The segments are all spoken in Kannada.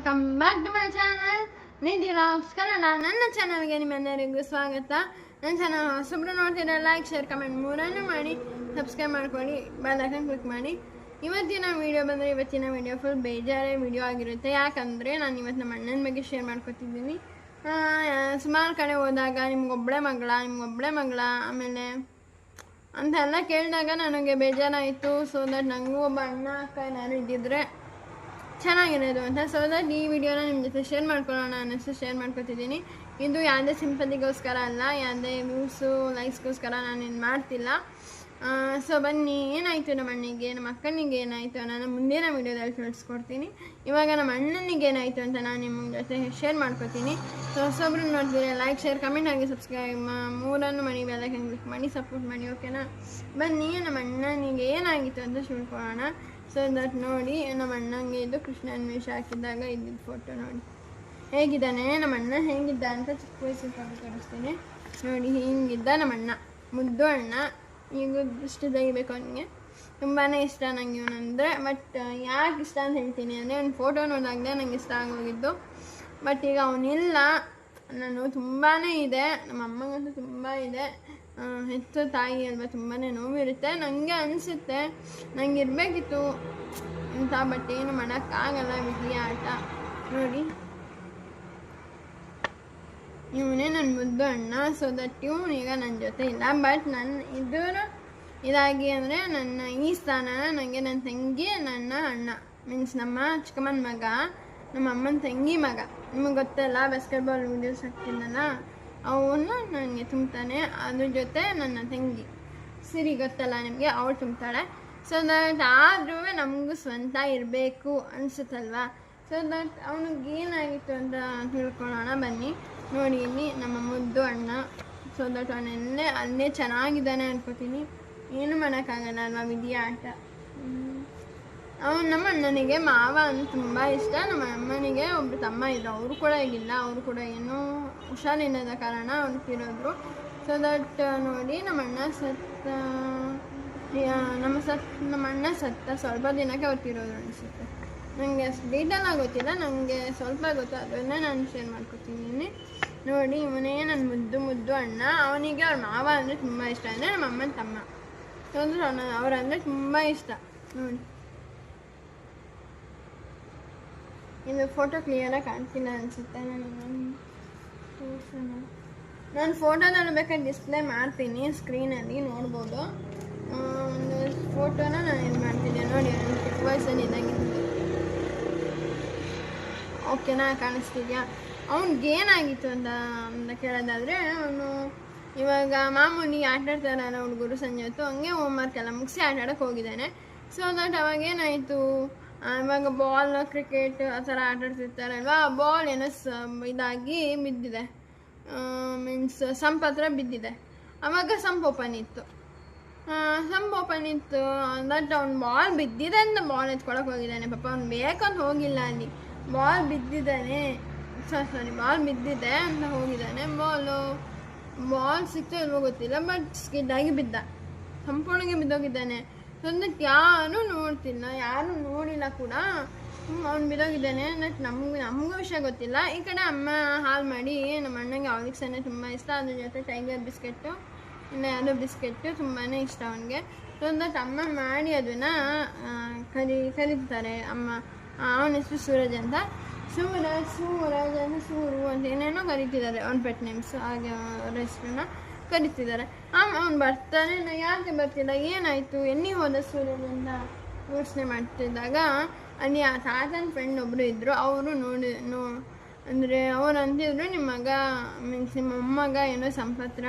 Welcome back to my channel Nidhi LOX Kannada ನನ್ನ ಚಾನಲ್ಗೆ ನಿಮ್ಮೆಲ್ಲರಿಗೂ ಸ್ವಾಗತ. ನನ್ನ ಚಾನಲ್ ಹೊಸಬ್ರು ನೋಡ್ತೀರ ಲೈಕ್ ಶೇರ್ ಕಮೆಂಟ್ ಮೂರನ್ನು ಮಾಡಿ. ಸಬ್ಸ್ಕ್ರೈಬ್ ಮಾಡ್ಕೊಳ್ಳಿ. ಬೆಲ್ಲೈಕನ್ ಕ್ಲಿಕ್ ಮಾಡಿ. ಇವತ್ತಿನ ವೀಡಿಯೋ ಬಂದರೆ ಇವತ್ತಿನ ವೀಡಿಯೋ ಫುಲ್ ಬೇಜಾರೇ ವೀಡಿಯೋ ಆಗಿರುತ್ತೆ. ಯಾಕಂದರೆ ನಾನು ಇವತ್ತು ನಮ್ಮ ಅಣ್ಣನ ಬಗ್ಗೆ ಶೇರ್ ಮಾಡ್ಕೊತಿದ್ದೀನಿ. ಸುಮಾರು ಕಡೆ ಹೋದಾಗ ನಿಮ್ಗೊಬ್ಬಳೆ ಮಗಳ ನಿಮ್ಗೊಬ್ಬಳೆ ಮಗಳ, ಆಮೇಲೆ ಅಂತೆಲ್ಲ ಕೇಳಿದಾಗ ನನಗೆ ಬೇಜಾರಾಯಿತು. ಸೊ ದಟ್ ನನಗೂ ಒಬ್ಬ ಅಣ್ಣ, ಅಕ್ಕ ಏನಾದ್ರು ಇದ್ದಿದ್ರೆ ಚೆನ್ನಾಗಿರೋದು ಅಂತ. ಸೊ ದಟ್ ಈ ವಿಡಿಯೋನ ನಿಮ್ಮ ಜೊತೆ ಶೇರ್ ಮಾಡ್ಕೊಳ್ಳೋಣ ಅನ್ನಿಸ್ತು ಶೇರ್ ಮಾಡ್ಕೊತಿದ್ದೀನಿ. ಇದು ಯಾವುದೇ ಸಿಂಪತಿಗೋಸ್ಕರ ಅಲ್ಲ. ಯಾವುದೇ ವ್ಯೂಸು ಲೈಕ್ಸ್ಗೋಸ್ಕರ ನಾನು ಏನು ಮಾಡ್ತಿಲ್ಲ ಸೊ ಬನ್ನಿ, ಏನಾಯಿತು ನಮ್ಮ ಅಣ್ಣಿಗೆ? ನಮ್ಮ ಅಕ್ಕನಿಗೆ ಏನಾಯಿತು ನಾನು ಮುಂದಿನ ವೀಡಿಯೋದಲ್ಲಿ ತಿಳಿಸ್ಕೊಡ್ತೀನಿ. ಇವಾಗ ನಮ್ಮ ಅಣ್ಣನಿಗೆ ಏನಾಯಿತು ಅಂತ ನಾನು ನಿಮ್ಮ ಜೊತೆ ಶೇರ್ ಮಾಡ್ಕೊತೀನಿ. ಸೊ ಹೊಸೊಬ್ರು ನೋಡ್ತೀರಿ ಲೈಕ್ ಶೇರ್ ಕಮೆಂಟ್ ಆಗಿ ಸಬ್ಸ್ಕ್ರೈಬ್ ಮೂರನ್ನು ಮಣಿ ಬೆಲ್ಲಕ್ಕೆ ಕ್ಲಿಕ್ ಮಾಡಿ ಸಪೋರ್ಟ್ ಮಾಡಿ ಓಕೆನಾ ಬನ್ನಿ, ನಮ್ಮ ಅಣ್ಣನಿಗೆ ಏನಾಗಿತ್ತು ಅಂತ ತಿಳ್ಕೊಳ್ಳೋಣ. ಸೊ ದಟ್ ನೋಡಿ, ನಮ್ಮ ಅಣ್ಣಂಗೆ ಇದು ಕೃಷ್ಣನ ವೇಷ ಹಾಕಿದಾಗ ಇದ್ದಿದ್ದ ಫೋಟೋ ನೋಡಿ. ಹೇಗಿದ್ದಾನೆ? ನಮ್ಮ ಅಣ್ಣ ಹೇಗಿದ್ದ ಅಂತ ಚಿಕ್ಕ ವಯಸ್ಸಿನ ತೋರಿಸ್ತೀನಿ. ನೋಡಿ, ಹಿಂಗಿದ್ದ ನಮ್ಮ ಅಣ್ಣ. ಮುದ್ದು ಅಣ್ಣ. ಈಗ ಇಷ್ಟು ತೆಗಿಬೇಕು ಅವನಿಗೆ. ತುಂಬಾ ಇಷ್ಟ ನನಗೆ ಇವನಂದರೆ ಬಟ್ ಯಾಕೆ ಇಷ್ಟ ಅಂತ ಹೇಳ್ತೀನಿ ಅಂದರೆ ಅವ್ನ ಫೋಟೋ ನೋಡಿದಾಗಲೇ ನನಗೆ ಇಷ್ಟ ಆಗೋಗಿದ್ದು. ಬಟ್ ಈಗ ಅವನಿಲ್ಲ. ನಾನು ತುಂಬಾ ಇದೆ. ನಮ್ಮ ಅಮ್ಮಗಂತೂ ತುಂಬ ಇದೆ. ಹೆತ್ತು ತಾಯಿ ಅಲ್ವಾ ತುಂಬಾ ನೋವಿರುತ್ತೆ. ನನಗೆ ಅನಿಸುತ್ತೆ ನಂಗೆ ಇರಬೇಕಿತ್ತು ಅಂತ ಬಟ್ ಏನು ಮಾಡೋಕ್ಕಾಗಲ್ಲ ವಿಧಿ ಆಟ. ನೋಡಿ. ಇವನೇ ನನ್ನ ಮುದ್ದು ಅಣ್ಣ ಸೊ ದಟ್ ಇವನು ಈಗ ನನ್ನ ಜೊತೆ ಇಲ್ಲ. ಬಟ್ ನನ್ನ ಇದ್ರ ಇದಾಗಿ ಅಂದರೆ ನನ್ನ ಈ ಸ್ಥಾನ ನನಗೆ ನನ್ನ ತಂಗಿ, ನನ್ನ ಅಣ್ಣ. ಮೀನ್ಸ್ ನಮ್ಮ ಚಿಕ್ಕಮ್ಮನ ಮಗ, ನಮ್ಮ ಅಮ್ಮನ ತಂಗಿ ಮಗ. ನಿಮಗೆ ಗೊತ್ತಲ್ಲ ಬಾಸ್ಕೆಟ್ಬಾಲ್ ವೀಡಿಯೋಸ್ ಹಾಕ್ತಿದ್ದಲ್ಲ ಅವನ್ನ ನನಗೆ ತುಂಬ್ತಾನೆ. ಅದ್ರ ಜೊತೆ ನನ್ನ ತಂಗಿ ಸಿರಿ ಗೊತ್ತಲ್ಲ ನಿಮಗೆ? ಅವಳು ತುಂಬ್ತಾಳೆ. ಸೊ ದಟ್ ಆದ್ರೂ ನಮಗೂ ಸ್ವಂತ ಇರಬೇಕು ಅನಿಸುತ್ತಲ್ವಾ? ಸೊ ದಟ್ ಅವನಿಗೆ ಏನಾಗಿತ್ತು ಅಂತ ತಿಳ್ಕೊಳ್ಳೋಣ ಬನ್ನಿ. ನೋಡಿ ಇಲ್ಲಿ ನಮ್ಮ ಮುದ್ದು ಅಣ್ಣ. ಸೊ ದಟ್ ಅವನೆಲ್ಲೇ ಅಲ್ಲೇ ಚೆನ್ನಾಗಿದ್ದಾನೆ ಅನ್ಕೋತೀನಿ. ಏನು ಮಾಡೋಕ್ಕಾಗಲ್ಲ ಅಲ್ವಾ ವಿಧಿಯ ಆಟ ಅವನು ನಮ್ಮ ಅಣ್ಣನಿಗೆ ಮಾವ ಅಂತ ತುಂಬ ಇಷ್ಟ. ನಮ್ಮ ಅಮ್ಮನಿಗೆ ಒಬ್ಬರು ತಮ್ಮ ಇದ್ರು ಅವರು ಕೂಡ ಈಗಿಲ್ಲ ಅವರು ಕೂಡ ಏನೋ ಹುಷಾರಿಲ್ಲದ ಕಾರಣ ಅವ್ರು ತಿರೋದ್ರು. ಸೊ ದಟ್ ನೋಡಿ ನಮ್ಮ ಅಣ್ಣ ಸತ್ತ ನಮ್ಮ ಸತ್, ನಮ್ಮ ಅಣ್ಣ ಸತ್ತ ಸ್ವಲ್ಪ ದಿನಕ್ಕೆ ಅವ್ರು ತಿರೋದ್ರು ಅನಿಸುತ್ತೆ. ನನಗೆ ಅಷ್ಟು ಡೀಟೇಲ್ ಆಗಿ ಗೊತ್ತಿಲ್ಲ ನನಗೆ ಸ್ವಲ್ಪ ಗೊತ್ತು ಅದನ್ನೇ ನಾನು ಶೇರ್ ಮಾಡ್ಕೊತೀನಿ. ನೋಡಿ ಇವನೇ ನನ್ನ ಮುದ್ದು ಮುದ್ದು ಅಣ್ಣ. ಅವನಿಗೆ ಅವ್ರ ಮಾವ ಅಂದರೆ ತುಂಬ ಇಷ್ಟ. ಅಂದರೆ ನಮ್ಮ ಅಮ್ಮನ ತಮ್ಮ. ಸೊ ಅಂದ್ರೆ ಅವನ, ಅವರಂದರೆ ತುಂಬ ಇಷ್ಟ. ನೋಡಿ. ಇದು ಫೋಟೋ ಕ್ಲಿಯರಾಗಿ ಕಾಣ್ತಿಲ್ಲ ಅನಿಸುತ್ತೆ ಫೋಟೋ ನಾನು ಫೋಟೋದಲ್ಲಿ ಬೇಕಾದ್ರೆ ಡಿಸ್ಪ್ಲೇ ಮಾಡ್ತೀನಿ ಸ್ಕ್ರೀನಲ್ಲಿ ನೋಡ್ಬೋದು ಒಂದು ಫೋಟೋನ ನಾನು ಇದು ಮಾಡ್ತಿದ್ದೆ ನೋಡಿ ನನ್ನ ಚಿಕ್ಕ ವಯಸ್ಸಲ್ಲಿ ಇದಾಗಿತ್ತು ಓಕೆನಾ ಕಾಣಿಸ್ತಿದ್ಯಾ ಅವ್ನಿಗೆ ಏನಾಗಿತ್ತು ಅಂತ ಅಂತ ಕೇಳೋದಾದರೆ ಅವನು ಇವಾಗ ಮಾಮೂಲಿ ಆಡ್ತಾರಲ್ಲ ಹುಡುಗರು ಸಂಜೆ ಹೊತ್ತು ಹಂಗೆ ಹೋಮ್ವರ್ಕ್ ಎಲ್ಲ ಮುಗಿಸಿ ಆಟ ಆಡೋಕೆ ಹೋಗಿದ್ದಾನೆ ಸೊ ದಟ್ ಅವಾಗ ಏನಾಯಿತು ಇವಾಗ ಬಾಲ್ ಕ್ರಿಕೆಟ್ ಆ ಥರ ಆಟ ಆಡ್ತಿರ್ತಾರಲ್ವ ಆ ಬಾಲ್ ಏನೋ ಸ, ಇದಾಗಿ ಬಿದ್ದಿದೆ. ಮೀನ್ಸ್ ಸಂಪ್ ಹತ್ರ ಬಿದ್ದಿದೆ. ಅವಾಗ ಸಂಪ್ ಓಪನ್ ಇತ್ತು. ಸಂಪ್ ಓಪನ್ ಇತ್ತು ದಟ್ ಅವ್ನು ಬಾಲ್ ಬಿದ್ದಿದೆ ಅಂತ ಬಾಲ್ ಎತ್ಕೊಳಕ್ಕೆ ಹೋಗಿದ್ದಾನೆ. ಪಾಪ ಅವ್ನು ಬೇಕಂತ ಹೋಗಿಲ್ಲ ಅಲ್ಲಿ. ಬಾಲ್ ಬಿದ್ದಿದ್ದಾನೆ. ಸಾರಿ ಬಾಲ್ ಬಿದ್ದಿದೆ ಅಂತ ಹೋಗಿದ್ದಾನೆ. ಬಾಲು ಬಾಲ್ ಸಿಕ್ತೋ ಇಲ್ವೋ ಗೊತ್ತಿಲ್ಲ ಬಟ್ ಸ್ಕಿಡ್ ಆಗಿ ಬಿದ್ದ. ಸಂಪೂರ್ಣಗೆ ಬಿದ್ದೋಗಿದ್ದಾನೆ. ಅದಕ್ಕೆ ಯಾರೂ ನೋಡ್ತಿಲ್ಲ, ಯಾರೂ ನೋಡಿಲ್ಲ ಕೂಡ. ಅವ್ನು ಬಿದ್ದೋಗಿದ್ದಾನೆ ನಟ್ ನಮ್ಗೆ ನಮಗೂ ವಿಷಯ ಗೊತ್ತಿಲ್ಲ. ಈ ಕಡೆ ಅಮ್ಮ ಹಾಲು ಮಾಡಿ, ನಮ್ಮ ಅಣ್ಣಂಗೆ ಆಲಿಕ್ಸನ್ನೇ ತುಂಬ ಇಷ್ಟ. ಅದ್ರ ಜೊತೆ ಟೈಗರ್ ಬಿಸ್ಕೆಟ್ಟು ಇನ್ನು ಯಾವುದೋ ಬಿಸ್ಕೆಟ್ಟು ತುಂಬಾ ಇಷ್ಟ ಅವನಿಗೆ. ಸೊ ದಟ್ ಅಮ್ಮ ಮಾಡಿ ಅದನ್ನು ಕರಿ, ಕರೀತಾರೆ ಅಮ್ಮ. ಅವನ ಹೆಸರು ಸೂರಜ್ ಅಂತ. ಸೂರಜ್ ಸೂರಜ್ ಅಂತ ಸೂರು ಅಂತ ಏನೇನೋ ಕರಿತಿದ್ದಾರೆ ಅವ್ನ ಪೆಟ್ ನೇಮ್ಸ್ ಹಾಗೆ ಅವರ ಹೆಸರನ್ನ. ಕರಿತಿದ್ದಾರೆ ಆಮ್, ಅವ್ನು ಬರ್ತಾನೆ ನಾ ಯಾಕೆ ಬರ್ತಿಲ್ಲ? ಏನಾಯಿತು? ಎಲ್ಲಿ ಹೋದ ಸೂರ್ಯನಿಂದ ಅಂತ ಯೋಚನೆ ಮಾಡ್ತಿದ್ದಾಗ, ಅಲ್ಲಿ ಆ ತಾತನ ಫ್ರೆಂಡ್ ಒಬ್ಬರು ಇದ್ದರು ಅವರು ನೋಡಿ, ನೋ, ಅಂದರೆ ಅವ್ರು ಅಂತಿದ್ರು ನಿಮ್ಮ ಮಗ ಮೀನ್ಸ್ ನಿಮ್ಮ ಮೊಮ್ಮಗ ಏನೋ ಸಂಪತ್ರ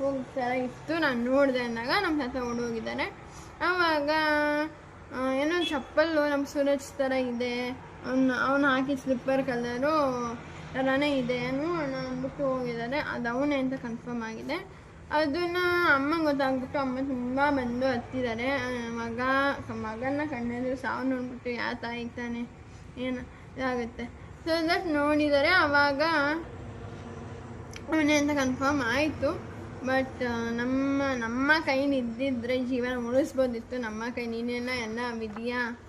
ಹೋಗಿ ಇತ್ತು, ನಾನು ನೋಡಿದೆ ಅಂದಾಗ ನಮ್ಮ ತಾತ ಓಡೋಗಿದ್ದಾರೆ. ಆವಾಗ ಏನೋ ಚಪ್ಪಲ್ಲು ನಮ್ಮ ಸೂರಜ್ ಥರ ಇದೆ. ಅವ್ನು ಅವ್ನು ಹಾಕಿ ಸ್ಲಿಪ್ಪರ್ ಕಲರು ಥರನೇ ಇದೆ. ನೋಡೋಣ ಅಂದ್ಬಿಟ್ಟು ಹೋಗಿದ್ದಾರೆ. ಅದು ಅವನೇ ಅಂತ ಕನ್ಫರ್ಮ್ ಆಗಿದೆ. ಅದನ್ನು ಅಮ್ಮ ಗೊತ್ತಾಗ್ಬಿಟ್ಟು ಅಮ್ಮ ತುಂಬ ಬಂದು ಹತ್ತಿದ್ದಾರೆ ಮಗ ಮಗನ ಕಣ್ಣೆದ್ರು ಸಾವು ನೋಡ್ಬಿಟ್ಟು ಯಾವ ತಾಯಿಗೆ ತಾನೆ? ಏನು ಇದಾಗುತ್ತೆ? ಸೊ ದಟ್ ನೋಡಿದರೆ. ಅವಾಗ ಅವನೇ ಅಂತ ಕನ್ಫರ್ಮ್ ಆಯಿತು. ಬಟ್ ನಮ್ಮ ನಮ್ಮ ಕೈಲಿದ್ದಿದ್ರೆ ಜೀವನ ಉಳಿಸ್ಬೋದಿತ್ತು. ನಮ್ಮ ಕೈ ನೀನೇನ ಎಲ್ಲ ವಿದ್ಯಾ?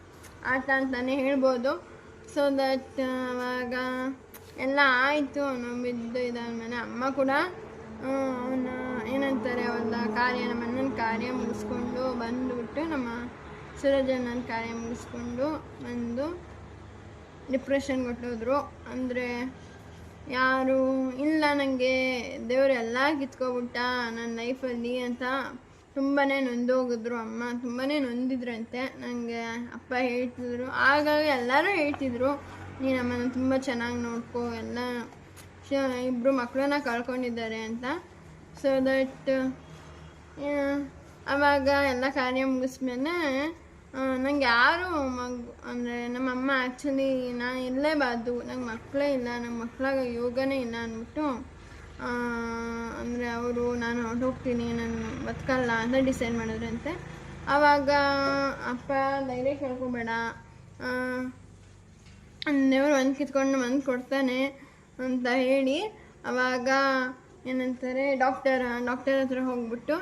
ಆಟ ಅಂತಲೇ ಹೇಳ್ಬೋದು. ಸೊ ದಟ್ ಅವಾಗ ಎಲ್ಲ ಆಯಿತು. ಅವನು ಬಿದ್ದು ಇದಾದ್ಮೇಲೆ ಅಮ್ಮ ಕೂಡ ಅವನ ಏನಂತಾರೆ, ಒಂದು ಕಾರ್ಯ ನಮ್ಮ ಅಣ್ಣನ ಕಾರ್ಯ ಮುಗಿಸ್ಕೊಂಡು ಬಂದುಬಿಟ್ಟು ನಮ್ಮ ಸೂರಜಣ್ಣನ ಕಾರ್ಯ ಮುಗಿಸ್ಕೊಂಡು ಬಂದು ಡಿಪ್ರೆಷನ್ ಕೊಟ್ಟೋದ್ರು. ಅಂದರೆ ಯಾರು ಇಲ್ಲ ನನಗೆ ದೇವರು ಎಲ್ಲ ಕಿತ್ಕೊಬಿಟ್ಟ ನನ್ನ ಲೈಫಲ್ಲಿ ಅಂತ ತುಂಬಾ ನೊಂದೋಗಿದ್ರು ಅಮ್ಮ. ತುಂಬಾ ನೊಂದಿದ್ರಂತೆ. ನನಗೆ ಅಪ್ಪ ಹೇಳ್ತಿದ್ರು. ಆಗಾಗ ಎಲ್ಲರೂ ಹೇಳ್ತಿದ್ರು ನೀನು ಅಮ್ಮನ ತುಂಬ ಚೆನ್ನಾಗಿ ನೋಡ್ಕೋ, ಎಲ್ಲ ಇಬ್ಬರು ಮಕ್ಕಳನ್ನ ಕಳ್ಕೊಂಡಿದ್ದಾರೆ ಅಂತ. ಸೊ ದಟ್ ಆವಾಗ ಎಲ್ಲ ಕಾರ್ಯ ಮುಗಿಸ್ಮೇಲೆ ನಂಗೆ ಯಾರು ಮಗು, ಅಂದರೆ ನಮ್ಮಮ್ಮ ಆ್ಯಕ್ಚುಲಿ ನಾನು ಇರಲೇಬಾರ್ದು, ನಂಗೆ ಮಕ್ಕಳೇ ಇಲ್ಲ ನಮ್ಮ ಮಕ್ಕಳಾಗ ಯೋಗನೇ ಇಲ್ಲ ಅಂದ್ಬಿಟ್ಟು ಅಂದರೆ ಅವರು ನಾನು ಹೊರಟೋಗ್ತೀನಿ ನಾನು ಬದುಕಲ್ಲ ಅಂತ ಡಿಸೈಡ್ ಮಾಡಿದ್ರಂತೆ ಆವಾಗ ಅಪ್ಪ ಧೈರ್ಯ ಕೇಳ್ಕೊಬೇಡ ದೇವ್ರು ಒಂದು ಕಿತ್ಕೊಂಡು ಬಂದು ಕೊಡ್ತಾನೆ. ಅಂತ ಹೇಳಿ ಅವಾಗ ಏನಂತಾರೆ ಡಾಕ್ಟರ್ ಡಾಕ್ಟರ್ ಹತ್ರ ಹೋಗ್ಬಿಟ್ಟು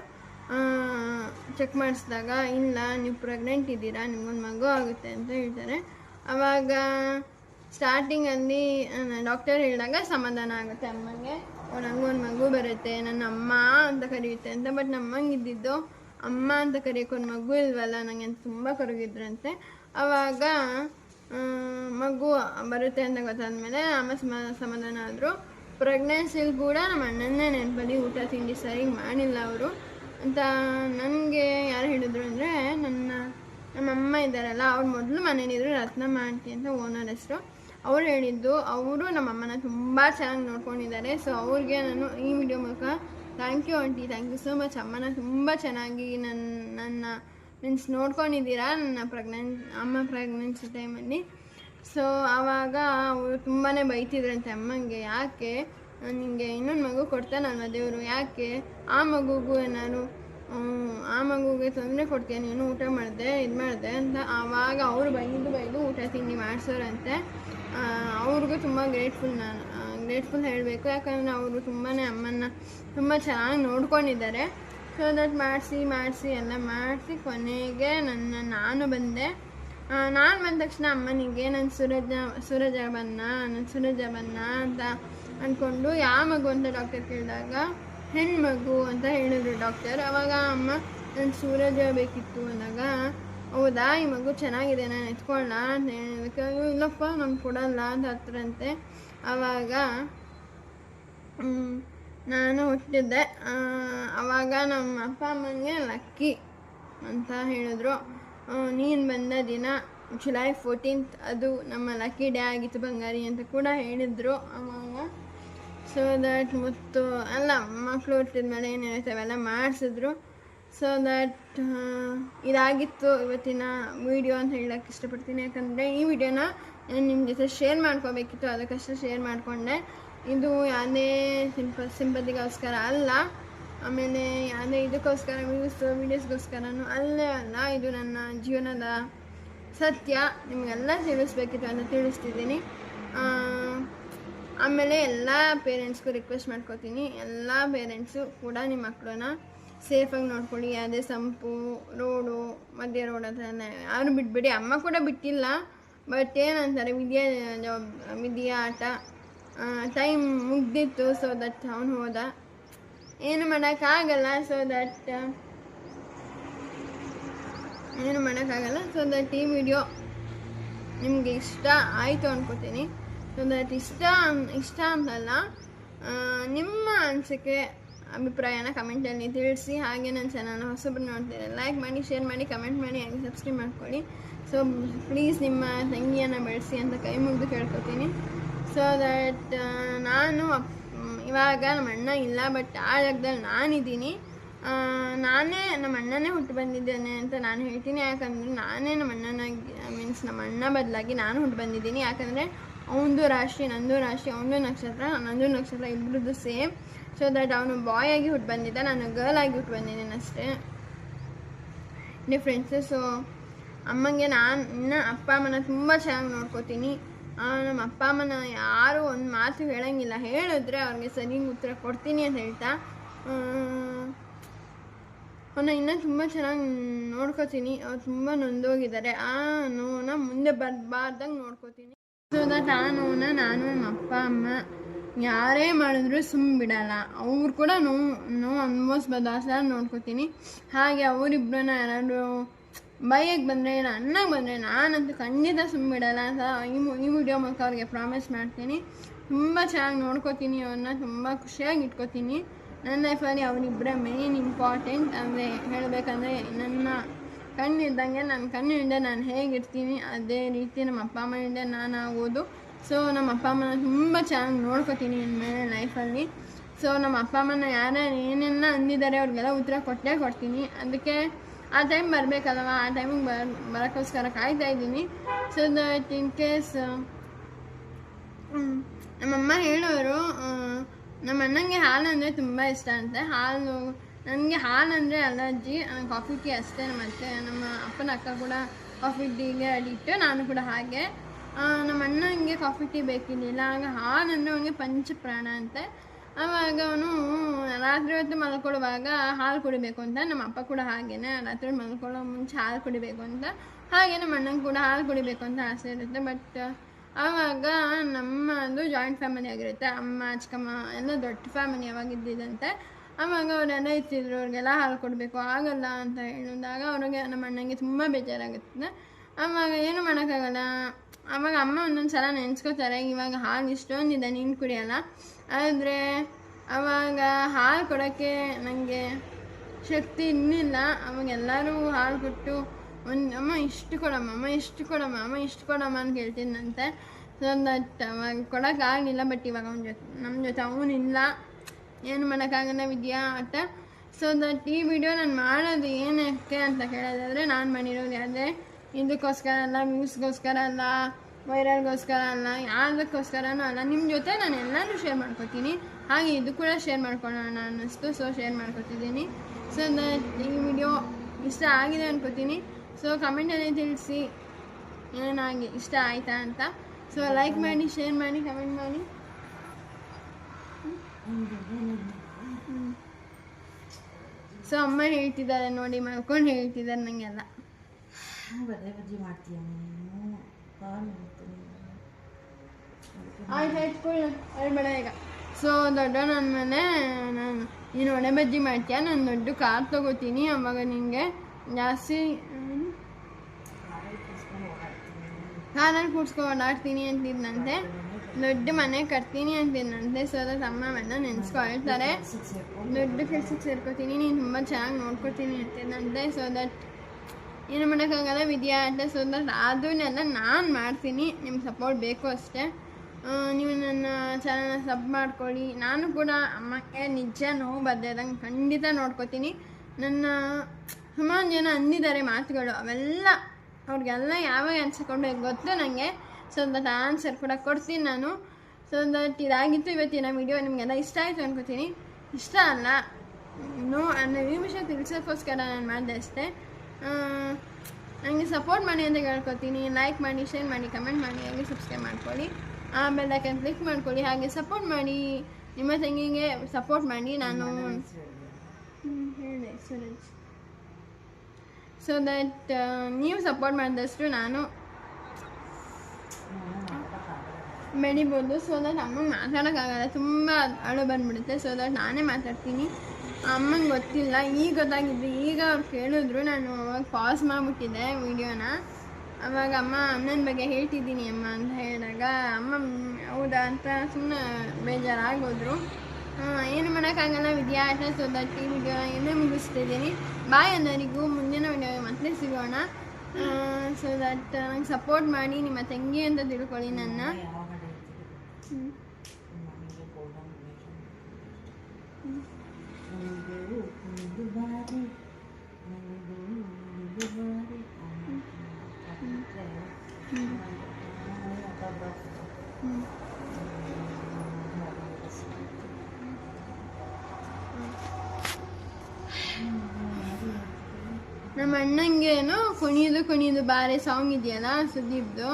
ಚೆಕ್ ಮಾಡಿಸಿದಾಗ ಇಲ್ಲ ನೀವು ಪ್ರೆಗ್ನೆಂಟ್ ಇದ್ದೀರಾ ನಿಮ್ಗೊಂದು ಮಗು ಆಗುತ್ತೆ ಅಂತ ಹೇಳ್ತಾರೆ. ಆವಾಗ ಸ್ಟಾರ್ಟಿಂಗಲ್ಲಿ ಡಾಕ್ಟರ್ ಹೇಳಿದಾಗ ಸಮಾಧಾನ ಆಗುತ್ತೆ ಅಮ್ಮಂಗೆ ನನಗೂ ಒಂದು ಮಗು ಬರುತ್ತೆ ನನ್ನ ಅಮ್ಮ ಅಂತ ಕರೆಯುತ್ತೆ ಅಂತ ಬಟ್ ನಮ್ಮಂಗೆ ಇದ್ದಿದ್ದು ಅಮ್ಮ ಅಂತ ಕರೆಯೋಕೆ ಒಂದು ಮಗು ಇಲ್ವಲ್ಲ ನನಗೆ ತುಂಬ ಕರಗಿದ್ರಂತೆ. ಅವಾಗ ಆ, ಮಗು ಬರುತ್ತೆ ಅಂತ ಗೊತ್ತಾದ್ಮೇಲೆ ಅಮ್ಮ ಸಮ, ಸಮಾಧಾನ ಆದರು. ಪ್ರೆಗ್ನೆನ್ಸಿಲಿ ಕೂಡ ನಮ್ಮ ಅಣ್ಣನೇ ನೆನಪಲ್ಲಿ ಊಟ, ತಿಂಡಿ ಸರಿ ಮಾಡಿಲ್ಲ ಅವರು. ಅಂತ ನನಗೆ ಯಾರು ಹೇಳಿದ್ರು ಅಂದರೆ ನನ್ನ, ನಮ್ಮ ಅಮ್ಮ ಇದ್ದಾರಲ್ಲ, ಅವ್ರು ಮೊದಲು ಮನೇಲಿದ್ರು ರತ್ನ ಆಂಟಿ ಅಂತ ಓನರ್ ಹೆಸರು. ಅವ್ರು ಹೇಳಿದ್ದು, ಅವರು ನಮ್ಮ ಅಮ್ಮನ ತುಂಬ ಚೆನ್ನಾಗಿ ನೋಡ್ಕೊಂಡಿದ್ದಾರೆ. ಸೊ ಅವ್ರಿಗೆ ನಾನು ಈ ವಿಡಿಯೋ ಮೂಲಕ thank you aunty thank you so much ಅಮ್ಮನ ತುಂಬ ಚೆನ್ನಾಗಿ ನನ್ನ ನನ್ನ ಮೀನ್ಸ್ ನೋಡ್ಕೊಂಡಿದ್ದೀರಾ? ನನ್ನ ಪ್ರೆಗ್ನೆನ್ ಅಮ್ಮ ಪ್ರೆಗ್ನೆನ್ಸಿ ಟೈಮಲ್ಲಿ ಸೊ ಆವಾಗ ಅವರು ತುಂಬಾ ಬೈತಿದ್ರಂತೆ ಅಮ್ಮಂಗೆ, ಯಾಕೆ? ನಿಮಗೆ ಇನ್ನೊಂದು ಮಗು ಕೊಡ್ತಾನಲ್ವ ದೇವರು ಯಾಕೆ? ಆ ಮಗುಗೂ ಏನಾದ್ರು ಆ ಮಗುಗೆ ತೊಂದರೆ ಕೊಡ್ತೀಯ? ನೀನು ಊಟ ಮಾಡಿದೆ, ಇದು ಮಾಡಿದೆ? ಅಂತ ಆವಾಗ ಅವರು ಬೈದು ಬೈದು ಊಟ ತಿಂಡಿ ಮಾಡಿಸೋರಂತೆ. ಅವ್ರಿಗೂ ತುಂಬ ಗ್ರೇಟ್ಫುಲ್ ನಾನು ಗ್ರೇಟ್ಫುಲ್ ಹೇಳಬೇಕು. ಯಾಕಂದರೆ ಅವರು ತುಂಬಾ ಅಮ್ಮನ ತುಂಬ ಚೆನ್ನಾಗಿ ನೋಡ್ಕೊಂಡಿದ್ದಾರೆ. ಸೊ ದಟ್ ಮಾಡಿಸಿ ಮಾಡಿಸಿ ಎಲ್ಲ ಮಾಡಿಸಿ ಕೊನೆಗೆ ನನ್ನ ನಾನು ಬಂದೆ. ನಾನು ಬಂದ ತಕ್ಷಣ ಅಮ್ಮನಿಗೆ ನನ್ನ ಸೂರಜ ಸೂರಜ ಬನ್ನ ನನ್ನ ಸೂರಜ ಬನ್ನ ಅಂತ ಅಂದ್ಕೊಂಡು ಯಾವ ಮಗು? ಅಂತ ಡಾಕ್ಟರ್ ಕೇಳಿದಾಗ ಹೆಣ್ಮಗು ಅಂತ ಹೇಳಿದ್ರು ಡಾಕ್ಟರ್ ಅವಾಗ ಅಮ್ಮ ನನ್ನ ಸೂರಜ ಬೇಕಿತ್ತು ಅಂದಾಗ, ಹೌದಾ, ಈ ಮಗು ಚೆನ್ನಾಗಿದೆ, ನಾನು ಎತ್ಕೊಳ್ಳ ಅಂತ ಹೇಳಿದಕ್ಕೆ ಇಲ್ಲಪ್ಪ ನಮ್ಗೆ ಕೊಡಲ್ಲ ಅಂತ ಹತ್ರಂತೆ ಆವಾಗ ನಾನು ಹುಟ್ಟಿದ್ದೆ. ಅವಾಗ ನಮ್ಮ ಅಪ್ಪ ಅಮ್ಮನಿಗೆ ಲಕ್ಕಿ ಅಂತ ಹೇಳಿದ್ರು. ನೀನು ಬಂದ ದಿನ ಜುಲೈ ಫೋರ್ಟೀನ್ತ್ ಅದು ನಮ್ಮ ಲಕ್ಕಿ ಡೇ ಆಗಿತ್ತು ಬಂಗಾರಿ ಅಂತ ಕೂಡ ಹೇಳಿದರು ಅವಾಗ. ಸೊ ದಟ್ ಮತ್ತು ಅಲ್ಲ ಮಕ್ಕಳು ಹುಟ್ಟಿದ ಮೇಲೆ ಏನಿರುತ್ತೆ ಅವೆಲ್ಲ ಮಾಡಿಸಿದ್ರು. ಸೊ ದಟ್ ಇದಾಗಿತ್ತು ಇವತ್ತಿನ ವಿಡಿಯೋ ಅಂತ ಹೇಳಕ್ಕೆ ಇಷ್ಟಪಡ್ತೀನಿ. ಯಾಕಂದರೆ ಈ ವಿಡಿಯೋನ ನಾನು ನಿಮ್ಮ ಜೊತೆ ಶೇರ್ ಮಾಡ್ಕೋಬೇಕಿತ್ತು. ಅದಕ್ಕಷ್ಟೇ ಶೇರ್ ಮಾಡಿಕೊಂಡೆ. ಇದು ಯಾವುದೇ ಸಿಂಪ, ಸಿಂಪತಿಗೋಸ್ಕರ ಅಲ್ಲ. ಆಮೇಲೆ ಯಾವುದೇ ಇದಕ್ಕೋಸ್ಕರ ವ್ಯೂಸ್ ವೀಡಿಯೋಸ್ಗೋಸ್ಕರನೂ ಅಲ್ಲೇ ಅಲ್ಲ. ಇದು ನನ್ನ ಜೀವನದ ಸತ್ಯ. ನಿಮಗೆಲ್ಲ ತಿಳಿಸ್ಬೇಕಿತ್ತು ಅಂತ ತಿಳಿಸ್ತಿದ್ದೀನಿ. ಆಮೇಲೆ ಎಲ್ಲ ಪೇರೆಂಟ್ಸ್ಗೂ ರಿಕ್ವೆಸ್ಟ್ ಮಾಡ್ಕೋತೀನಿ. ಎಲ್ಲ ಪೇರೆಂಟ್ಸು ಕೂಡ ನಿಮ್ಮ ಮಕ್ಕಳನ್ನ ಸೇಫಾಗಿ ನೋಡ್ಕೊಳ್ಳಿ. ಯಾವುದೇ ಸಂಪು, ರೋಡು, ಮಧ್ಯ ರೋಡ್ ಎಲ್ಲ ಯಾರು ಬಿಟ್ಬಿಡಿ. ಅಮ್ಮ ಕೂಡ ಬಿಟ್ಟಿಲ್ಲ. ಬಟ್ ಏನಂತಾರೆ, ವಿದ್ಯಾ, ಜವಾಬ್, ವಿದ್ಯಾ ಆಟ. ಟೈಮ್ ಮುಗ್ದಿತ್ತು ಸೊ ದಟ್ ಅವನು ಹೋದ. ಏನು ಮಾಡೋಕ್ಕಾಗಲ್ಲ ಸೊ ದಟ್ ಏನು ಮಾಡೋಕ್ಕಾಗಲ್ಲ ಸೊ ದಟ್ ಈ ವಿಡಿಯೋ ನಿಮಗೆ ಇಷ್ಟ ಆಯಿತು ಅನ್ಕೋತೀನಿ. ಸೊ ದಟ್ ಇಷ್ಟ ಇಷ್ಟ ಅಂತಲ್ಲ ನಿಮ್ಮ ಅನಿಸಿಕೆ ಅಭಿಪ್ರಾಯನ ಕಮೆಂಟಲ್ಲಿ ತಿಳಿಸಿ. ಹಾಗೆ ನನ್ನ ಚಾನಲ್ನ ಹೊಸಬ್ರು ನೋಡ್ತೀನಿ ಲೈಕ್ ಮಾಡಿ ಶೇರ್ ಮಾಡಿ ಕಮೆಂಟ್ ಮಾಡಿ, ಹಾಗೆ ಸಬ್ಸ್ಕ್ರೈಬ್ ಮಾಡ್ಕೊಳ್ಳಿ. ಸೊ ಪ್ಲೀಸ್ ನಿಮ್ಮ ತಂಗಿಯನ್ನು ಬೆಳೆಸಿ ಅಂತ ಕೈ ಮುಗಿದು ಕೇಳ್ಕೊತೀನಿ. ಸೊ ದಟ್ ನಾನು ಇವಾಗ ನಮ್ಮ ಅಣ್ಣ ಇಲ್ಲ ಬಟ್ ಆ ಜಾಗದಲ್ಲಿ ನಾನಿದ್ದೀನಿ. ನಾನೇ ನಮ್ಮ ಅಣ್ಣನೇ ಹುಟ್ಟು ಬಂದಿದ್ದೇನೆ ಅಂತ ನಾನು ಹೇಳ್ತೀನಿ. ಯಾಕಂದರೆ ನಾನೇ ನಮ್ಮ ಅಣ್ಣನಾಗಿ ಮೀನ್ಸ್ ನಮ್ಮ ಅಣ್ಣ ಬದಲಾಗಿ ನಾನು ಹುಟ್ಟು ಬಂದಿದ್ದೀನಿ. ಯಾಕಂದರೆ ಅವನದು ರಾಶಿ, ನಂದು ರಾಶಿ, ಅವನದು ನಕ್ಷತ್ರ, ನಂದು ನಕ್ಷತ್ರ ಇಬ್ಬರದ್ದು ಸೇಮ್. ಸೊ ದಟ್ ಅವನು ಬಾಯ್ ಆಗಿ ಹುಟ್ಟು ಬಂದಿದ್ದ, ನಾನು ಗರ್ಲ್ ಆಗಿ ಹುಟ್ಟು ಬಂದಿದ್ದೀನಿ ಅಷ್ಟೇ. ಡಿಫ್ರೆನ್ಸು ಸೊ ಅಮ್ಮಂಗೆ ನಾನು, ಇನ್ನು ಅಪ್ಪ ಅಮ್ಮನ ತುಂಬ ಚೆನ್ನಾಗಿ ನೋಡ್ಕೋತೀನಿ. ನಮ್ಮ ಅಪ್ಪ ಅಮ್ಮನ ಯಾರು ಒಂದು ಮಾತು ಹೇಳೋಂಗಿಲ್ಲ. ಹೇಳಿದ್ರೆ ಅವ್ರಿಗೆ ಸರಿ ಉತ್ತರ ಕೊಡ್ತೀನಿ ಅಂತ ಹೇಳ್ತಾ ಅವನ್ನ ಇನ್ನೂ ತುಂಬ ಚೆನ್ನಾಗಿ ನೋಡ್ಕೋತೀನಿ. ಅವ್ರು ತುಂಬ ನೊಂದೋಗಿದ್ದಾರೆ. ಆ, ನೋವನ್ನ ಮುಂದೆ ಬರಬಾರ್ದಂಗೆ ನೋಡ್ಕೋತೀನಿ. ಸೊ ದಟ್ ಆ ನೋವನ್ನ ನಾನು, ನಮ್ಮ ಅಪ್ಪ, ಅಮ್ಮ, ಯಾರೇ ಮಾಡಿದ್ರು ಸುಮ್ಮ ಬಿಡಲ್ಲ. ಅವ್ರು ಕೂಡ ನೋವು ನೋವು ಅನುಭವಿಸ್ಬೋದು ಆ ಸಲ ನೋಡ್ಕೋತೀನಿ. ಹಾಗೆ ಅವರಿಬ್ಬರನ್ನ ಯಾರಾದರೂ ಬೈಯಕ್ಕೆ ಬಂದರೆ ಅಣ್ಣಗೆ ಬಂದರೆ, ನಾನಂತೂ ಖಂಡಿತ ಸುಮ್ಮ ಬಿಡಲ್ಲ ಅಂತ ಈ ಈ ವಿಡಿಯೋ ಮೂಲಕ ಅವ್ರಿಗೆ ಪ್ರಾಮಿಸ್ ಮಾಡ್ತೀನಿ. ತುಂಬ ಚೆನ್ನಾಗಿ ನೋಡ್ಕೋತೀನಿ ಅವ್ರನ್ನ, ತುಂಬ ಖುಷಿಯಾಗಿ ಇಟ್ಕೋತೀನಿ. ನನ್ನ ಲೈಫಲ್ಲಿ ಅವರಿಬ್ಬರೇ ಮೇನ್ ಇಂಪಾರ್ಟೆಂಟ್ ಅಂದರೆ ಹೇಳಬೇಕಂದ್ರೆ ನನ್ನ ಕಣ್ಣಿದ್ದಂಗೆ ನನ್ನ ಕಣ್ಣಿಂದ ನಾನು ಹೇಗಿರ್ತೀನಿ, ಅದೇ ರೀತಿ ನಮ್ಮ ಅಪ್ಪ ಅಮ್ಮನಿಂದ ನಾನು ಆಗೋದು ಸೊ ನಮ್ಮ ಅಪ್ಪ ಅಮ್ಮನ ತುಂಬ ಚೆನ್ನಾಗಿ ನೋಡ್ಕೋತೀನಿ ಇನ್ಮೇಲೆ ಲೈಫಲ್ಲಿ ಸೊ ನಮ್ಮ ಅಪ್ಪ ಅಮ್ಮನ ಯಾರ್ಯಾರು ಏನೆಲ್ಲ ಅಂದಿದ್ದಾರೆ, ಅವ್ರಿಗೆಲ್ಲ ಉತ್ತರ ಕೊಟ್ಟೇ ಕೊಡ್ತೀನಿ. ಅದಕ್ಕೆ ಆ ಟೈಮ್ ಬರಬೇಕಲ್ವ? ಆ ಟೈಮಿಗೆ ಬರ್ ಬರೋಕ್ಕೋಸ್ಕರ ಕಾಯ್ತಾ ಇದ್ದೀನಿ. ಸೊ ದಟ್ ಇನ್ ಕೇಸ್ ನಮ್ಮಮ್ಮ ಹೇಳೋರು ನಮ್ಮ ಅಣ್ಣಂಗೆ ಹಾಲು ಅಂದರೆ ತುಂಬ ಇಷ್ಟ ಅಂತೆ. ಹಾಲು, ನನಗೆ ಹಾಲು ಅಂದರೆ ಅಲರ್ಜಿ ಕಾಫಿ ಟೀ ಅಷ್ಟೇ ಮತ್ತು ನಮ್ಮ ಅಪ್ಪನ ಅಕ್ಕ ಕೂಡ ಕಾಫಿ ಟೀಗೆ ಅಡಿಟ್ಟು ನಾನು ಕೂಡ ಹಾಗೆ. ನಮ್ಮ ಅಣ್ಣನಿಗೆ ಕಾಫಿ ಟೀ ಬೇಕಿರಲಿಲ್ಲ. ಹಾಗೆ ಹಾಲು ಅಂದರೆ ಅವನಿಗೆ ಪಂಚ ಪ್ರಾಣ ಅಂತೆ. ಆವಾಗ ಅವನು, ರಾತ್ರಿ ಹೊತ್ತು ಮಲ್ಕೊಳ್ಳುವಾಗ ಹಾಲು ಕುಡಿಬೇಕು ಅಂತ ನಮ್ಮ ಅಪ್ಪ ಕೂಡ ಹಾಗೇನೆ, ರಾತ್ರಿ ಮಲ್ಕೊಳ್ಳೋ ಮುಂಚೆ ಹಾಲು ಕುಡಿಬೇಕು ಅಂತ. ಹಾಗೆ ನಮ್ಮ ಅಣ್ಣಂಗೆ ಕೂಡ ಹಾಲು ಕುಡಿಬೇಕು ಅಂತ ಆಸೆ ಇರುತ್ತೆ. ಬಟ್ ಆವಾಗ ನಮ್ಮದು ಜಾಯಿಂಟ್ ಫ್ಯಾಮಿಲಿ ಆಗಿರುತ್ತೆ. ಅಮ್ಮ, ಚಿಕ್ಕಮ್ಮ ಎಲ್ಲ ದೊಡ್ಡ ಫ್ಯಾಮಿಲಿ ಯಾವಾಗ ಇದ್ದಿದ್ದಂತೆ. ಆವಾಗ ಅವರೆಲ್ಲ ಇರ್ತಿದ್ರು, ಅವ್ರಿಗೆಲ್ಲ ಹಾಲು ಕೊಡಬೇಕು, ಆಗಲ್ಲ ಅಂತ ಹೇಳಿದಾಗ ಅವ್ರಿಗೆ ನಮ್ಮ ಅಣ್ಣಂಗೆ ತುಂಬ ಬೇಜಾರಾಗುತ್ತೆ. ಆವಾಗ ಏನು ಮಾಡೋಕ್ಕಾಗಲ್ಲ. ಆವಾಗ ಅಮ್ಮ ಒಂದೊಂದು ಸಲ ನೆನೆಸ್ಕೋತಾರೆ ಇವಾಗ ಹಾಲು ಇಷ್ಟೊಂದಿದೆ, ನೀನು ಕುಡಿಯಲ್ಲ. ಆದರೆ ಅವಾಗ ಹಾಲು ಕೊಡೋಕ್ಕೆ ನನಗೆ ಶಕ್ತಿ ಇನ್ನಿಲ್ಲ. ಅವಾಗ ಎಲ್ಲರೂ ಹಾಲು ಕೊಟ್ಟು ಒಂದು ಅಮ್ಮ, ಇಷ್ಟು ಕೊಡಮ್ಮ, ಅಮ್ಮ, ಇಷ್ಟು ಕೊಡಮ್ಮ, ಅಮ್ಮ, ಇಷ್ಟು ಕೊಡಮ್ಮ ಅಂತ ಕೇಳ್ತೀನಂತೆ ಸೊ ದಟ್ ಅವಾಗ ಕೊಡೋಕ್ಕಾಗಲಿಲ್ಲ ಬಟ್ ಇವಾಗ ಅವನ ಜೊತೆ ನಮ್ಮ ಜೊತೆ ಅವನಿಲ್ಲ ಏನು ಮಾಡೋಕ್ಕಾಗಲ್ಲ ವಿದ್ಯಾ ಆಟ. ಸೊ ದಟ್ ಈ ವಿಡಿಯೋ ನಾನು ಮಾಡೋದು ಏನಕ್ಕೆ ಅಂತ ಕೇಳೋದಾದರೆ, ನಾನು ಮಾಡಿರೋದು ಯಾವುದೇ ಇದಕ್ಕೋಸ್ಕರ ಅಲ್ಲ ವ್ಯೂಸ್ಗೋಸ್ಕರ ಅಲ್ಲ ವೈರಲ್ಗೋಸ್ಕರ ಅಲ್ಲ ಯಾವುದಕ್ಕೋಸ್ಕರನೂ ಅಲ್ಲ ನಿಮ್ಮ ಜೊತೆ ನಾನು ಎಲ್ಲರೂ ಶೇರ್ ಮಾಡ್ಕೊತೀನಿ. ಹಾಗೆ ಇದು ಕೂಡ ಶೇರ್ ಮಾಡ್ಕೊಳ್ಳೋಣ ಅನ್ನಿಸ್ತು ಸೊ ಶೇರ್ ಮಾಡ್ಕೊತಿದ್ದೀನಿ. ಸೊ ಈ ವಿಡಿಯೋ ಇಷ್ಟ ಆಗಿದೆ ಅನ್ಕೋತೀನಿ. ಸೊ ಕಮೆಂಟಲ್ಲಿ ತಿಳಿಸಿ ಏನಾಗಿ ಇಷ್ಟ ಆಯಿತಾ ಅಂತ. ಸೊ ಲೈಕ್ ಮಾಡಿ ಶೇರ್ ಮಾಡಿ ಕಮೆಂಟ್ ಮಾಡಿ. ಸೊ ಅಮ್ಮ ಹೇಳ್ತಿದ್ದಾರೆ ನೋಡಿ ಮಾಡ್ಕೊಂಡು ಹೇಳ್ತಿದ್ದಾರೆ ನನಗೆಲ್ಲ ಮಾಡ್ತೀಯ ನನ್ನ ಈಗ ಸೊ ದೊಡ್ಡವನಂದಮೇಲೆ ನಾನು ನೀನು ಒಣೆ ಬಜ್ಜಿ ಮಾಡ್ತೀಯ? ನಾನು ದೊಡ್ಡ ಕಾರ್ ತಗೋತೀನಿ ಅವಾಗ ನಿಂಗೆ. ಜಾಸ್ತಿ ಕಾರಲ್ಲಿ ಕೂಡ್ಸ್ಕೊಂಡು ಓಡಾಡ್ತೀನಿ ಅಂತಿದ್ನಂತೆ. ದೊಡ್ಡ ಮನೆ ಕಟ್ತೀನಿ ಅಂತಿದ್ನಂತೆ. ಸೊ ಅದ ತಮ್ಮ ಅಣ್ಣ ನೆನ್ಸ್ಕೊಳ್ತಾರೆ. ದೊಡ್ಡ ಕೆಲ್ಸಕ್ಕೆ ಸೇರ್ಕೋತೀನಿ. ನೀನು ತುಂಬ ಚೆನ್ನಾಗಿ ನೋಡ್ಕೊತೀನಿ ಅಂತಿದ್ನಂತೆ. ಸೊ ದಟ್ ಏನು ಮಾಡೋಕ್ಕಾಗಲ್ಲ ವಿದ್ಯಾ ಅಂತ ಅಂದ್ರೆ ಅದನ್ನೆಲ್ಲ ನಾನು ಮಾಡ್ತೀನಿ. ನಿಮ್ಗೆ ಸಪೋರ್ಟ್ ಬೇಕು ಅಷ್ಟೇ. ನೀವು ನನ್ನ ಚಾನಲ್ನ ಸಬ್ ಮಾಡ್ಕೊಳ್ಳಿ. ನಾನು ಕೂಡ ಅಮ್ಮಕ್ಕೆ ನಿಜ ನೋವು ಬದ್ದಂಗೆ ಖಂಡಿತ ನೋಡ್ಕೋತೀನಿ. ನನ್ನ ಸುಮಾರು ಜನ ಅಂದಿದ್ದಾರೆ ಮಾತುಗಳು. ಅವೆಲ್ಲ ಅವ್ರಿಗೆಲ್ಲ ಯಾವಾಗ ಅನ್ಸಿಕೊಂಡು ಗೊತ್ತು ನನಗೆ ಸೊ ದಟ್ ಆನ್ಸರ್ ಕೂಡ ಕೊಡ್ತೀನಿ ನಾನು. ಸೊ ದಟ್ ಇದಾಗಿತ್ತು ಇವತ್ತಿನ ವಿಡಿಯೋ ನಿಮಗೆಲ್ಲ ಇಷ್ಟ ಆಯಿತು ಅನ್ಕೋತೀನಿ. ಇಷ್ಟ ಅಲ್ಲ. ನೋ, ಅನ್ನೋ ವಿಷಯ ತಿಳಿಸೋಕ್ಕೋಸ್ಕರ ನಾನು ಮಾಡಿದೆ ಅಷ್ಟೇ. ನನಗೆ ಸಪೋರ್ಟ್ ಮಾಡಿ ಅಂತ ಕೇಳ್ಕೊತೀನಿ. ಲೈಕ್ ಮಾಡಿ ಶೇರ್ ಮಾಡಿ ಕಮೆಂಟ್ ಮಾಡಿ ಹಾಗೆ ಸಬ್ಸ್ಕ್ರೈಬ್ ಮಾಡ್ಕೊಳ್ಳಿ. ಆಮೇಲೆ ಯಾಕಂದ್ರೆ ಕ್ಲಿಕ್ ಮಾಡ್ಕೊಳ್ಳಿ ಹಾಗೆ ಸಪೋರ್ಟ್ ಮಾಡಿ. ನಿಮ್ಮ ತಂಗಿಗೆ ಸಪೋರ್ಟ್ ಮಾಡಿ. ನಾನು ಹೇಳಿದೆ ಸೊ ದಟ್ ನೀವು ಸಪೋರ್ಟ್ ಮಾಡಿದಷ್ಟು ನಾನು ಬೆಳಿಬೋದು. ಸೊ ದಟ್ ಅಮ್ಮಗೆ ಮಾತಾಡೋಕ್ಕಾಗಲ್ಲ. ತುಂಬ ಅಳು ಬಂದ್ಬಿಡುತ್ತೆ. ಸೊ ದಟ್ ನಾನೇ ಮಾತಾಡ್ತೀನಿ. ಅಮ್ಮಂಗೆ ಗೊತ್ತಿಲ್ಲ. ಈಗ ಗೊತ್ತಾಗಿದ್ದು ಈಗ ಅವ್ರು ಕೇಳಿದ್ರು. ನಾನು ಅವಾಗ ಪಾಸ್ ಮಾಡಿಬಿಟ್ಟಿದ್ದೆ ವಿಡಿಯೋನ ಅವಾಗ ಅಮ್ಮ ಅಣ್ಣನ ಬಗ್ಗೆ ಹೇಳ್ತಿದ್ದೀನಿ ಅಮ್ಮ ಅಂತ ಹೇಳಿದಾಗ ಅಮ್ಮ "ಮ್, ಹೌದಾ? ಅಂತ ಸುಮ್ಮನೆ ಬೇಜಾರಾಗೋದ್ರು. ಏನು ಮಾಡೋಕ್ಕಾಗಲ್ಲ ವಿದ್ಯಾ. ಸೊ ದಟ್ ಈ ವಿಡಿಯೋನ ಎಲ್ಲೇ ಮುಗಿಸ್ತಿದ್ದೀನಿ. ಬಾಯ್ ಎಲ್ಲರಿಗೂ. ಮುಂದಿನ ವಿಡಿಯೋ ಮತ್ತೆ ಸಿಗೋಣ. ಸೊ ದಟ್ ನಂಗೆ ಸಪೋರ್ಟ್ ಮಾಡಿ ನಿಮ್ಮ ತಂಗಿ ಅಂತ ತಿಳ್ಕೊಳ್ಳಿ ನನ್ನ. ಯಾವಾಗ ಗೋಲ್ಡನ್ ಒಂದು ಬಾರಿ ಒಂದು ಒಂದು ಬಾರಿ. ನಮ್ಮ ಅಣ್ಣಂಗೇನು ಕುಣಿಯೋದು ಕುಣಿಯೋದು ಬಾರೆ ಸಾಂಗ್ ಇದೆಯಲ್ಲ ಸುದೀಪ್ದು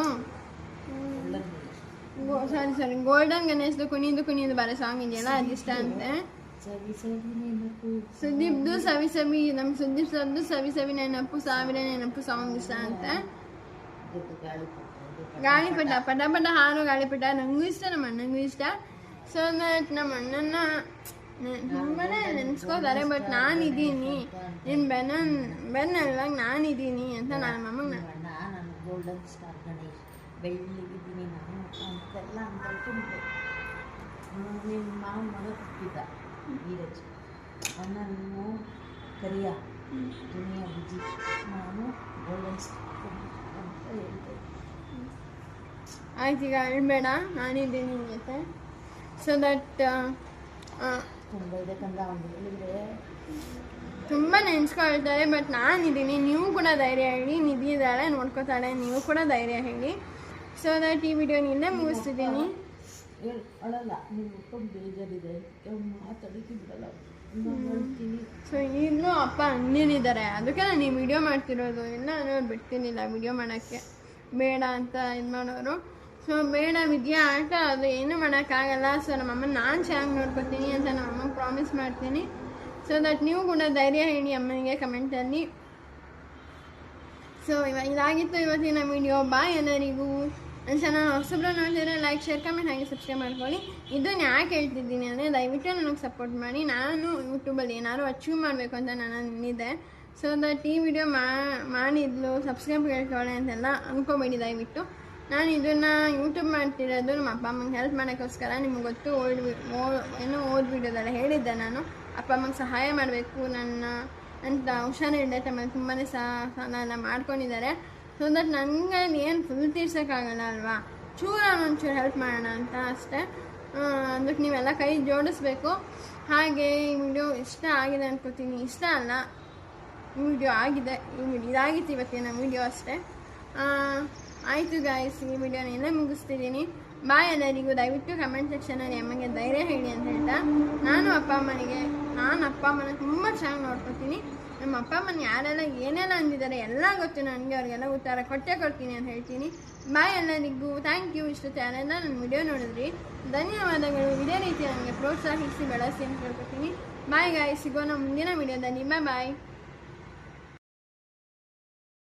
ಸಾರಿ ಸಾರಿ ಗೋಲ್ಡನ್ ಗಣೇಶ್ದು ಕುಣಿಯೋದು ಕುಣಿಯೋದು ಬಾರೆ ಸಾಂಗ್ ಇದೆಯಲ್ಲ ಅದಿಷ್ಟ ಅಂತೆ ಸವಿ ಸವಿ ನೆನಪು ಸುದೀಪ್ದು ಸವಿ ಸವಿ ನಮ್ಮ ಸುದೀಪ್ ಸರ್ದು ಸವಿ ಸವಿ ನೆನಪು ಸಾವಿರ ನೆನಪು ಸಾಂಗ್ ಇಷ್ಟ ಅಂತ ಗಾಳಿ ಗಾಳಿಪಟ ಪಟ ಪಟ ಹಾರು ಗಾಳಿಪಟ ನಂಗೂ ಇಷ್ಟ ನಮ್ಮ ಅಣ್ಣಂಗೂ ಇಷ್ಟ ಸೊ ನಮ್ಮ ಅಣ್ಣನ ತುಂಬಾನೇ ನೆನ್ಸ್ಕೋತಾರೆ ಬಟ್ ನಾನಿದ್ದೀನಿ ನಿನ್ನ ಬೆನ್ನ ಬೆನ್ನಲ್ವಾಗ ನಾನಿದ್ದೀನಿ ಅಂತ ನನ್ನ ನಾನು ಗೋಲ್ಡನ್ ಸ್ಟಾರ್ ಗಣೇಶ್ ಬೆಳ್ಳಿಗಿದ್ದೀನಿ ನಾನು ಅಂತೆಲ್ಲ ಅಂತ ನಿಮ್ಮ ಮಾವನ ಮಗ ಹುಟ್ಟಿದ್ದ ನೀರಜ್. ಅಣ್ಣ ನೀನು ಕರಿಯ. ದುನಿಯಾ ವಿಜಿ ನಾನು ಗೋಲ್ಡನ್ ಅಂತ ಹೇಳ್ತೇನೆ. ಆಯ್ತು ಈಗ ಹೇಳ್ಬೇಡ. ನಾನಿದ್ದೀನಿ ನಿನ್ನ ಜೊತೆ ಸೊ ದಟ್ ತುಂಬ ಇದೆ ಕಂದ ಅವನು ಹೇಳಿದ್ರೆ ತುಂಬ ನೆನ್ಸ್ಕೊಳ್ತಾರೆ ಬಟ್ ನಾನಿದ್ದೀನಿ. ನೀವು ಕೂಡ ಧೈರ್ಯ ಹೇಳಿ. ನಿಧಿ ಇದ್ದಾಳೆ ನೋಡ್ಕೋತಾಳೆ. ನೀವು ಕೂಡ ಧೈರ್ಯ ಹೇಳಿ. ಸೊ ದಟ್ ಈ ವಿಡಿಯೋ ನಿನ್ನೆ ಮುಗಿಸ್ತಿದ್ದೀನಿ. ಹೇಳ್ ಅಳಲ್ಲ ಬೇಜಾರಿದೆ. ಬಿಡಲ್ಲ ನಾನು ಸೊ ಈಗಲೂ ಅಪ್ಪ ಅಣ್ಣನಿದ್ದಾರೆ ಅದಕ್ಕೆ ನಾನು ಈ ವಿಡಿಯೋ ಮಾಡ್ತಿರೋದು. ಇಲ್ಲ ಅನ್ನೋರು ಬಿಡ್ತೀನಿಲ್ಲ ವಿಡಿಯೋ ಮಾಡೋಕ್ಕೆ. ಬೇಡ ಅಂತ ಇದು ಮಾಡೋರು. ಸೊ ಬೇಡ ವಿದ್ಯಾ ಆಟ ಅದು ಏನು ಮಾಡೋಕ್ಕಾಗಲ್ಲ. ಸೊ ನಮ್ಮಮ್ಮ ನಾನು ಚೆನ್ನಾಗಿ ನೋಡ್ಕೊತೀನಿ ಅಂತ ನಮ್ಮಮ್ಮಂಗೆ ಪ್ರಾಮಿಸ್ ಮಾಡ್ತೀನಿ. ಸೊ ದಟ್ ನೀವು ಕೂಡ ಧೈರ್ಯ ಹೇಳಿ ಅಮ್ಮನಿಗೆ ಕಮೆಂಟಲ್ಲಿ ಸೊ ಇವಾಗ ಇದಾಗಿತ್ತು ಇವತ್ತಿನ ವಿಡಿಯೋ ಬಾಯ್ ಎಲ್ಲರಿಗೂ. ನನ್ನ ಚಾನಲ್ ಹೊಸಬ್ರು ನೋಡಿದ್ರೆ ಲೈಕ್ ಶೇರ್ ಕಮೆಂಟ್ ಹಾಗೆ ಸಬ್ಸ್ಕ್ರೈಬ್ ಮಾಡ್ಕೊಳ್ಳಿ. ಇದನ್ನು ಯಾಕೆ ಹೇಳ್ತಿದ್ದೀನಿ ಅಂದರೆ ದಯವಿಟ್ಟು ನನಗೆ ಸಪೋರ್ಟ್ ಮಾಡಿ. ನಾನು ಯೂಟ್ಯೂಬಲ್ಲಿ ಏನಾದ್ರು ಅಚೀವ್ ಮಾಡಬೇಕು ಅಂತ ನಾನು ನನ್ನಿದೆ ಸೊ ದಟ್ ಈ ವಿಡಿಯೋ ಮಾಡಿದ್ಲು ಸಬ್ಸ್ಕ್ರೈಬ್ ಕೇಳ್ಕೊಳ್ಳಿ ಅಂತೆಲ್ಲ ಅಂದ್ಕೋಬೇಡಿ ದಯವಿಟ್ಟು. ನಾನು ಇದನ್ನು ಯೂಟ್ಯೂಬ್ ಮಾಡ್ತಿರೋದು ನಮ್ಮ ಅಪ್ಪ ಅಮ್ಮಂಗೆ ಹೆಲ್ಪ್ ಮಾಡೋಕ್ಕೋಸ್ಕರ. ನಿಮ್ಗೆ ಗೊತ್ತು ಓಲ್ಡ್ ಏನೋ ಓದ್ ವಿಡಿಯೋದಲ್ಲ ಹೇಳಿದ್ದೆ ನಾನು. ಅಪ್ಪ ಅಮ್ಮಂಗೆ ಸಹಾಯ ಮಾಡಬೇಕು. ನನ್ನ, ಅಂತ ಹುಷಾರಿಲ್ಲದೆ ತಮ್ಮ ತುಂಬಾ ಸಹ ನಾನು ಮಾಡ್ಕೊಂಡಿದ್ದಾರೆ. ಸೊ ದಟ್ ನನಗೆ ಏನು ಫುಲ್ ತೀರ್ಸೋಕ್ಕಾಗಲ್ಲ ಅಲ್ವಾ? ಚೂರ ಒಂಚೂರು ಹೆಲ್ಪ್ ಮಾಡೋಣ ಅಂತ ಅಷ್ಟೇ. ಅದಕ್ಕೆ ನೀವೆಲ್ಲ ಕೈ ಜೋಡಿಸ್ಬೇಕು. ಹಾಗೆ ಈ ವಿಡಿಯೋ ಇಷ್ಟ ಆಗಿದೆ ಅನ್ಕೋತೀನಿ. ಇಷ್ಟ ಅಲ್ಲ, ಈ ವಿಡಿಯೋ ಆಗಿದೆ. ಈ ವಿಡಿಯೋ ಇದಾಗಿತ್ತು ಇವತ್ತಿನ ವಿಡಿಯೋ ಅಷ್ಟೇ. ಆಯಿತು ಗಾಯ್ಸ್ ಈ ವಿಡಿಯೋನ ಇಲ್ಲೇ ಮುಗಿಸ್ತಿದ್ದೀನಿ. ಬಾಯ್ ಎಲ್ಲರಿಗೂ. ದಯವಿಟ್ಟು ಕಮೆಂಟ್ ಸೆಕ್ಷನಲ್ಲಿ ಅಮ್ಮಗೆ ಧೈರ್ಯ ಹೇಳಿ ಅಂತ ಹೇಳ್ತಾ. ನಾನು ಅಪ್ಪ ಅಮ್ಮನಿಗೆ, ನಾನು ಅಪ್ಪ ಅಮ್ಮನ ತುಂಬ ಚೆನ್ನಾಗಿ ನೋಡ್ಕೊತೀನಿ. ನಮ್ಮ ಅಪ್ಪ ಅಮ್ಮನ ಯಾರೆಲ್ಲ ಏನೆಲ್ಲ ಅಂದಿದ್ದಾರೆ ಎಲ್ಲ ಗೊತ್ತು. ನನಗೆ ಅವ್ರಿಗೆಲ್ಲ ಉತ್ತರ ಕೊಟ್ಟೆ ಕೊಡ್ತೀನಿ ಅಂತ ಹೇಳ್ತೀನಿ. ಬಾಯ್ ಎಲ್ಲರಿಗೂ. ಥ್ಯಾಂಕ್ ಯು ಇಷ್ಟು ಯಾರೆಲ್ಲ ನನ್ನ ವಿಡಿಯೋ ನೋಡಿದ್ರಿ. ಧನ್ಯವಾದಗಳು. ಇದೇ ರೀತಿ ನನಗೆ ಪ್ರೋತ್ಸಾಹಿಸಿ ಬೆಳೆಸಿ ಅಂತ ಕೇಳ್ಕೊತೀನಿ ಬಾಯ್ ಗಾಯ್ ಸಿಗೋಣ ಮುಂದಿನ ವಿಡಿಯೋದಲ್ಲಿ ಬಾಯ್